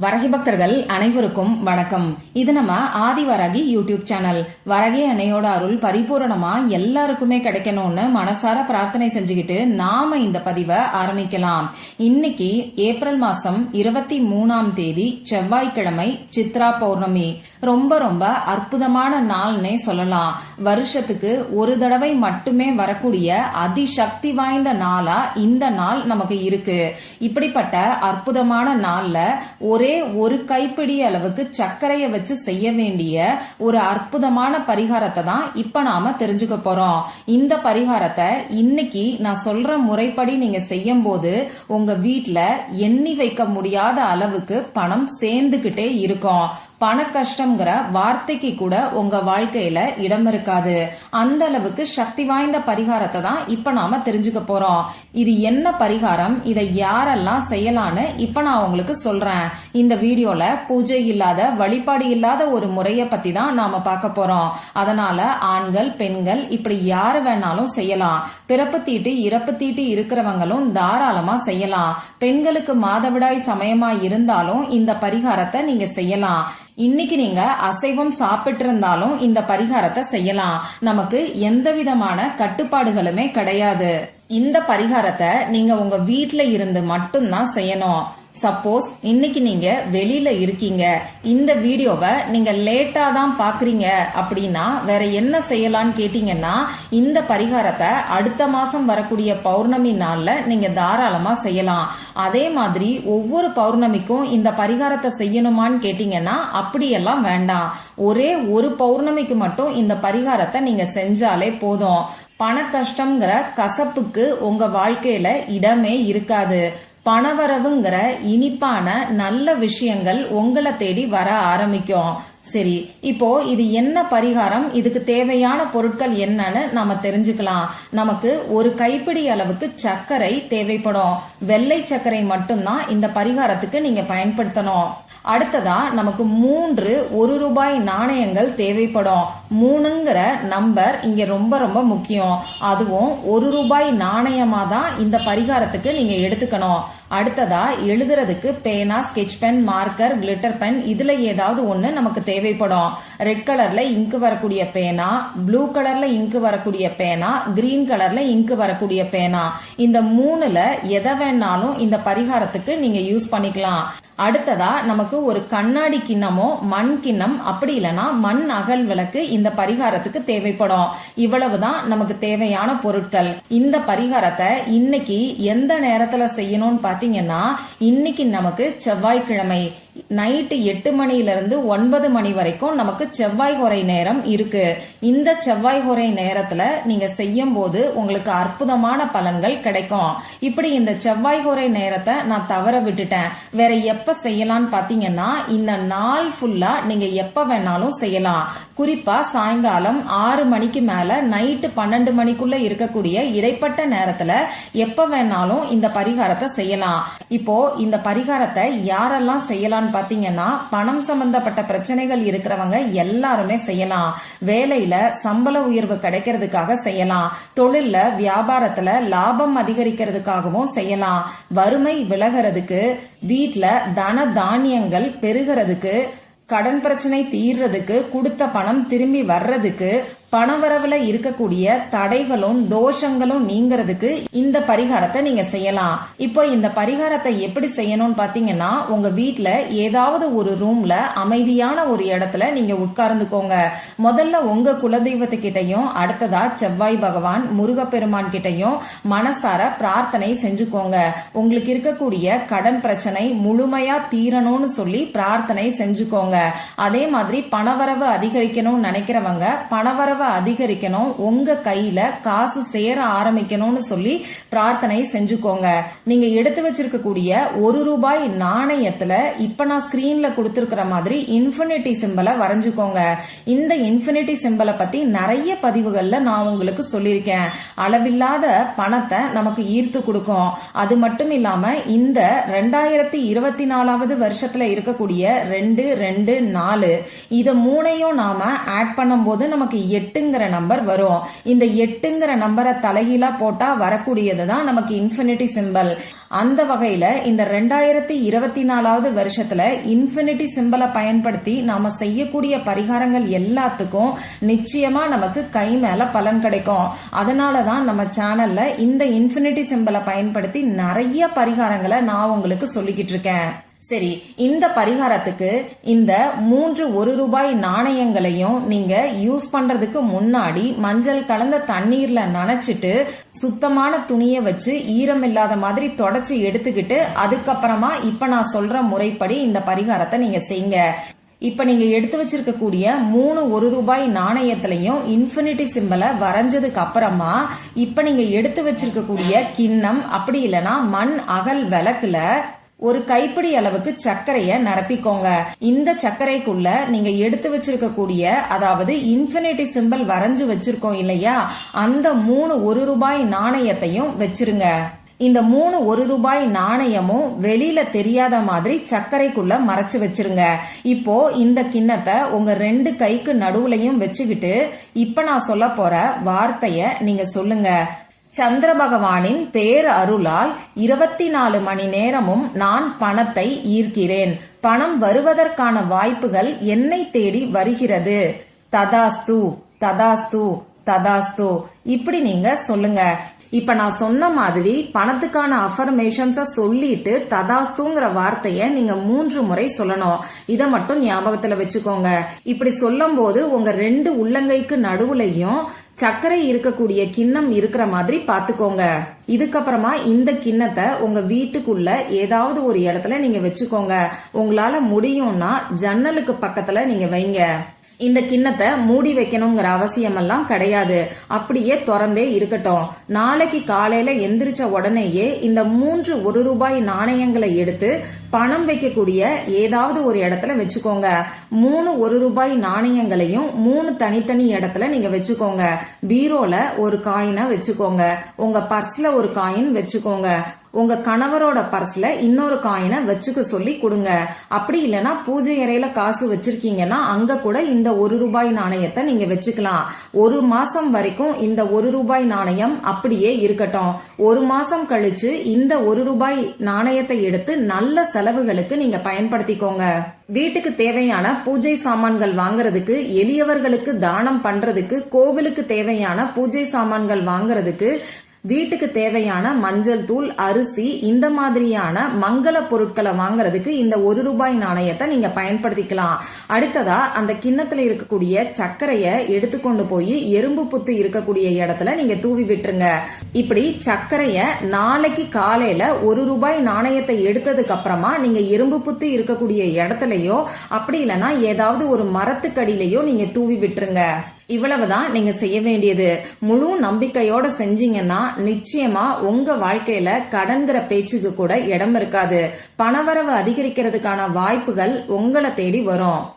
வரகி பக்தர்கள் அனைவருக்கும் வணக்கம். இது நம்ம ஆதிவராகி யூடியூப் சேனல். வரகி அன்னையோட அருள் பரிபூரணமா எல்லாருக்குமே கிடைக்கணும்னு மனசார பிரார்த்தனை செஞ்சுக்கிட்டு நாம இந்த பதிவை ஆரம்பிக்கலாம். இன்னைக்கு ஏப்ரல் மாசம் இருபத்தி மூணாம் தேதி செவ்வாய்க்கிழமை சித்ரா பௌர்ணமி. ரொம்ப ரொம்ப அற்புதமான நாள்னே சொல்லலாம். வருஷத்துக்கு ஒரு தடவை மட்டுமே வரக்கூடிய அதிசக்தி வாய்ந்த நாளா இந்த நாள் நமக்கு இருக்கு. இப்படிப்பட்ட அற்புதமான நாள்ல ஒரே ஒரு கைப்பிடி அளவுக்கு சர்க்கரையை வச்சு செய்ய வேண்டிய ஒரு அற்புதமான பரிகாரத்தை தான் இப்ப நாம தெரிஞ்சுக்க போறோம். இந்த பரிகாரத்தை இன்னைக்கு நான் சொல்ற முறைப்படி நீங்க செய்யும் போது உங்க வீட்டுல எண்ணி வைக்க முடியாத அளவுக்கு பணம் சேர்ந்துகிட்டே இருக்கும். பண கஷ்டம்ங்கிற வார்த்தைக்கு கூட உங்க வாழ்க்கையில இடம் இருக்காது. அந்த அளவுக்கு சக்தி வாய்ந்த பரிகாரத்தை தான் இப்ப நாம தெரிஞ்சுக்க போறோம். இது என்ன பரிகாரம்? இதை யாரெல்லாம் செய்யலான்னு இப்ப நான் உங்களுக்கு சொல்றேன். இந்த வீடியோல பூஜை இல்லாத வழிபாடு இல்லாத ஒரு முறைய பத்தி தான் நாம பார்க்க போறோம். அதனால ஆண்கள் பெண்கள் இப்படி யாரு வேணாலும் செய்யலாம். பிறப்பு தீட்டு இறப்பு தீட்டு இருக்கிறவங்களும் தாராளமா செய்யலாம். பெண்களுக்கு மாதவிடாய் சமயமா இருந்தாலும் இந்த பரிகாரத்தை நீங்க செய்யலாம். இன்னைக்கு நீங்க அசைவம் சாப்பிட்டு இருந்தாலும் இந்த பரிகாரத்தை செய்யலாம். நமக்கு எந்த விதமான கட்டுப்பாடுகளுமே கிடையாது. இந்த பரிகாரத்தை நீங்க உங்க வீட்ல இருந்து மட்டும்தான் செய்யணும். சப்போஸ் இன்னைக்கு நீங்க வெளியில இருக்கீங்க. இந்த வீடியோவை நீங்க லேட்டா தான் பாக்குறீங்க. அப்படின்னா வேற என்ன செய்யலாம்னு கேட்டீங்கன்னா இந்த பரிகாரத்தை அடுத்த மாசம் வரக்கூடிய பௌர்ணமி நாள்ல நீங்க தாராளமா செய்யலாம். அதே மாதிரி ஒவ்வொரு பௌர்ணமிக்கும் இந்த பரிகாரத்தை செய்யணுமான்னு கேட்டீங்கன்னா அப்படியெல்லாம் வேண்டாம். ஒரே ஒரு பௌர்ணமிக்கு மட்டும் இந்த பரிகாரத்தை நீங்க செஞ்சாலே போதும். பண கஷ்டம்ங்கிற கசப்புக்கு உங்க வாழ்க்கையில இடமே இருக்காது. பணவரவுங்கிற இனிப்பான நல்ல விஷயங்கள் உங்களை தேடி வர ஆரம்பிக்கும். சரி இப்போ இது என்ன பரிகாரம்? இதுக்கு தேவையான பொருட்கள் என்னன்னு நம்ம தெரிஞ்சுக்கலாம். நமக்கு ஒரு கைப்பிடி அளவுக்கு சர்க்கரை தேவைப்படும். வெள்ளை சர்க்கரை மட்டும்தான் இந்த பரிகாரத்துக்கு நீங்க பயன்படுத்தணும். அடுத்ததா நமக்கு மூன்று ஒரு ரூபாய் நாணயங்கள் தேவைப்படும். மூணுங்கிற நம்பர் இங்க ரொம்ப ரொம்ப முக்கியம். அதுவும் ஒரு ரூபாய் நாணயமா தான் இந்த பரிகாரத்துக்கு நீங்க எடுத்துக்கணும். அடுத்ததா எழுதுறதுக்கு பேனா sketch pen marker glitter pen இதுல ஏதாவது ஒண்ணு நமக்கு தேவைப்படும். ரெட் கலர்ல இங்கு வரக்கூடிய பேனா ப்ளூ கலர்ல இங்கு வரக்கூடிய பேனா கிரீன் கலர்ல இங்கு வரக்கூடிய பேனா. இந்த மூணுல எதை வேணாலும் இந்த பரிகாரத்துக்கு நீங்க யூஸ் பண்ணிக்கலாம். அடுத்ததா நமக்கு ஒரு கண்ணாடி கிண்ணமோ மண் கிண்ணம் அப்படி இல்லைன்னா மண் அகல் விளக்கு இந்த பரிகாரத்துக்கு தேவைப்படும். இவ்வளவுதான் நமக்கு தேவையான பொருட்கள். இந்த பரிகாரத்தை இன்னைக்கு எந்த நேரத்துல செய்யணும்னு பாத்தீங்கன்னா இன்னைக்கு நமக்கு செவ்வாய்க்கிழமை நைட்டு எட்டு மணியிலிருந்து ஒன்பது மணி வரைக்கும் நமக்கு செவ்வாய் குறை நேரம் இருக்கு. இந்த செவ்வாய் குறை நேரத்துல நீங்க செய்யும் போது உங்களுக்கு அற்புதமான பலன்கள் கிடைக்கும். இப்படி இந்த செவ்வாய் குறை நேரத்தை நான் தவற விட்டுட்டேன். வேற எப்ப செய்யலாம்னு பாத்தீங்கன்னா இந்த நாள் ஃபுல்லா நீங்க எப்ப வேணாலும் செய்யலாம். குறிப்பா சாயங்காலம் ஆறு மணிக்கு மேல நைட்டு பன்னெண்டு மணிக்குள்ள இருக்கக்கூடிய இடைப்பட்ட நேரத்துல எப்ப வேணாலும் இந்த பரிகாரத்தை செய்யலாம். இப்போ இந்த பரிகாரத்தை யாரெல்லாம் செய்யலாம் பாத்தீங்கன்னா பணம் சம்பந்தப்பட்ட பிரச்சனைகள் இருக்கிறவங்க எல்லாருமே செய்யலாம். வேலையில சம்பள உயர்வு கிடைக்கிறதுக்காக செய்யலாம். தொழில்ல வியாபாரத்துல லாபம் அதிகரிக்கிறதுக்காகவும் செய்யலாம். வறுமை விலகிறதுக்கு வீட்ல தன தானியங்கள் பெருகிறதுக்கு கடன் பிரச்சனை தீர்றதுக்கு கொடுத்த பணம் திரும்பி வர்றதுக்கு பணவரவுல இருக்கக்கூடிய தடைகளும் தோஷங்களும் நீங்கிறதுக்கு இந்த பரிகாரத்தை நீங்க செய்யலாம். இப்போ இந்த பரிகாரத்தை எப்படி செய்யணும்னு பாத்தீங்கன்னா உங்க வீட்ல ஏதாவது ஒரு ரூம்ல அமைதியான ஒரு இடத்துல நீங்க உட்கார்ந்துக்கோங்க. முதல்ல உங்க குலதெய்வத்து கிட்டையும் அடுத்ததா செவ்வாய் பகவான் முருகப்பெருமான் கிட்டையும் மனசார பிரார்த்தனை செஞ்சுக்கோங்க. உங்களுக்கு இருக்கக்கூடிய கடன் பிரச்சனை முழுமையா தீரணும்னு சொல்லி பிரார்த்தனை செஞ்சுக்கோங்க. அதே மாதிரி பணவரவு அதிகரிக்கணும்னு நினைக்கிறவங்க பணவரவு செலவை அதிகரிக்கணும். உங்க கையில காசு சேர ஆரம்பிக்கணும்னு சொல்லி பிரார்த்தனை செஞ்சுக்கோங்க. நீங்க எடுத்து வச்சிருக்கக்கூடிய ஒரு ரூபாய் நாணயத்துல இப்ப நான் ஸ்கிரீன்ல கொடுத்திருக்கிற மாதிரி இன்ஃபினிட்டி சிம்பிளை வரைஞ்சுக்கோங்க. இந்த இன்ஃபினிட்டி சிம்பிளை பத்தி நிறைய பதிவுகள்ல நான் உங்களுக்கு சொல்லியிருக்கேன். அளவில்லாத பணத்தை நமக்கு ஈர்த்து கொடுக்கும். அது மட்டும் இல்லாம இந்த ரெண்டாயிரத்தி இருபத்தி நாலாவது வருஷத்துல இருக்கக்கூடிய ரெண்டு ரெண்டு நாலு இத மூணையும் நாம ஆட் பண்ணும்போது நமக்கு எட்டு எட்டுங்கிற நம்பர் வரும். இந்த எட்டுங்கிற நம்பரை தலைகீழா போட்டா வரக்கூடியது தான் நமக்கு இன்ஃபினிட்டி சிம்பல் அந்த வகையில இந்த ரெண்டாயிரத்தி இருபத்தி நாலாவது வருஷத்துல இன்ஃபினிட்டி சிம்பலை பயன்படுத்தி நாம செய்யக்கூடிய பரிகாரங்கள் எல்லாத்துக்கும் நிச்சயமா நமக்கு கை மேல பலன் கிடைக்கும். அதனாலதான் நம்ம சேனல்ல இந்த இன்ஃபினிட்டி சிம்பலை பயன்படுத்தி நிறைய பரிகாரங்களை நான் உங்களுக்கு சொல்லிக்கிட்டு இருக்கேன். சரி இந்த பரிகாரத்துக்கு இந்த மூன்று ஒரு ரூபாய் நாணயங்களையும் நீங்க யூஸ் பண்றதுக்கு முன்னாடி மஞ்சள் கலந்த தண்ணீர்ல நனைச்சிட்டு சுத்தமான துணியை வச்சு ஈரம் இல்லாத மாதிரி தொடச்சி எடுத்துக்கிட்டு அதுக்கப்புறமா இப்ப நான் சொல்ற முறைப்படி இந்த பரிகாரத்தை நீங்க செய்யுங்க. இப்ப நீங்க எடுத்து வச்சிருக்கக்கூடிய மூணு ஒரு ரூபாய் நாணயத்திலையும் இன்ஃபினிட்டி சிம்பலை வரைஞ்சதுக்கு அப்புறமா இப்ப நீங்க எடுத்து வச்சிருக்கக்கூடிய கிண்ணம் அப்படி இல்லைன்னா மண் அகல் விளக்குல ஒரு கைப்பிடி அளவுக்கு சர்க்கரைய நிரப்பிக்கோங்க. இந்த சர்க்கரைக்குள்ள நீங்க எடுத்து வச்சிருக்கக்கூடிய அதாவது இன்ஃபினிட்டி சிம்பிள் வரைஞ்சு வச்சிருக்கோம் இல்லையா? அந்த மூணு ஒரு ரூபாய் நாணயத்தையும் வச்சிருங்க. இந்த மூணு ஒரு ரூபாய் நாணயமும் வெளியில தெரியாத மாதிரி சர்க்கரைக்குள்ள மறைச்சு வச்சிருங்க. இப்போ இந்த கிண்ணத்தை உங்க ரெண்டு கைக்கு நடுவுலையும் வச்சுக்கிட்டு இப்ப நான் சொல்ல போற வார்த்தைய நீங்க சொல்லுங்க. சந்திர பகவானின் பேர் அருளால் இருபத்தி நாலு மணி நேரமும் நான் பணத்தை ஈர்க்கிறேன். பணம் வருவதற்கான வாய்ப்புகள் என்னை தேடி வருகிறது. ததாஸ்து ததாஸ்து ததாஸ்து. இப்படி நீங்க சொல்லுங்க. இப்ப நான் சொன்ன மாதிரி பணத்துக்கான அஃபர்மேஷன்ஸ சொல்லிட்டு ததாஸ்துங்கிற வார்த்தைய நீங்க மூன்று முறை சொல்லணும். இத மட்டும் ஞாபகத்துல வச்சுக்கோங்க. இப்படி சொல்லும் போது உங்க ரெண்டு உள்ளங்கைக்கு நடுவுலையும் சர்க்கரை இருக்கக்கூடிய கிண்ணம் இருக்கிற மாதிரி பாத்துக்கோங்க இதுக்கப்புறமா இந்த கிண்ணத்தை உங்க வீட்டுக்குள்ள ஏதாவது ஒரு இடத்துல நீங்க வச்சுக்கோங்க. உங்களால முடியும்னா ஜன்னலுக்கு பக்கத்துல நீங்க வைங்க. இந்த கிண்ணத்தை மூடி வைக்கணுங்கிற அவசியம் எல்லாம் கிடையாது. அப்படியே திறந்தே இருக்கட்டும். நாளைக்கு காலையில எந்திரிச்ச உடனேயே இந்த மூன்று ஒரு ரூபாய் நாணயங்களை எடுத்து பணம் வைக்கக்கூடிய ஏதாவது ஒரு இடத்துல வச்சுக்கோங்க. மூணு ஒரு ரூபாய் நாணயங்களையும் மூணு தனித்தனி இடத்துல நீங்க வச்சுக்கோங்க. பீரோல ஒரு காயினை வச்சுக்கோங்க. உங்க பர்ஸ்ல ஒரு காயின் வச்சுக்கோங்க. உங்க கணவரோட பர்ஸ்ல இன்னொரு காயினை வச்சுக்க சொல்லி கொடுங்க. அப்படி இல்லைன்னா பூஜை அறையில காசு வச்சிருக்கீங்கன்னா அங்க கூட இந்த ஒரு ரூபாய் நாணயத்தை நீங்க வச்சுக்கலாம். ஒரு மாசம் வரைக்கும் இந்த ஒரு ரூபாய் நாணயம் அப்படியே இருக்கட்டும். ஒரு மாசம் கழிச்சு இந்த ஒரு ரூபாய் நாணயத்தை எடுத்து நல்ல செலவுகளுக்கு நீங்க பயன்படுத்திக்கோங்க. வீட்டுக்கு தேவையான பூஜை சாமான்கள் வாங்குறதுக்கு எளியவர்களுக்கு தானம் பண்றதுக்கு கோவிலுக்கு தேவையான பூஜை சாமான்கள் வாங்குறதுக்கு வீட்டுக்கு தேவையான மஞ்சள் தூள் அரிசி இந்த மாதிரியான மங்கள பொருட்களை வாங்குறதுக்கு இந்த ஒரு ரூபாய் நாணயத்தை நீங்க பயன்படுத்திக்கலாம். அடுத்ததா அந்த கிண்ணத்துல இருக்கக்கூடிய சர்க்கரைய எடுத்துக்கொண்டு போய் எறும்பு புத்து இருக்கக்கூடிய இடத்துல நீங்க தூவி விட்டுருங்க. இப்படி சர்க்கரைய நாளைக்கு காலையில ஒரு ரூபாய் நாணயத்தை எடுத்ததுக்கு அப்புறமா நீங்க எறும்பு புத்து இருக்கக்கூடிய இடத்துலயோ அப்படி இல்லைன்னா ஏதாவது ஒரு மரத்துக்கடியிலையோ நீங்க தூவி விட்டுருங்க. இவ்வளவுதான் நீங்க செய்ய வேண்டியது. முழு நம்பிக்கையோட செஞ்சீங்கன்னா நிச்சயமா உங்க வாழ்க்கையில கடன்கிற பேச்சுக்கு கூட இடம் இருக்காது. பணவரவு அதிகரிக்கிறதுக்கான வாய்ப்புகள் உங்களை தேடி வரும்.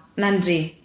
நன்றி.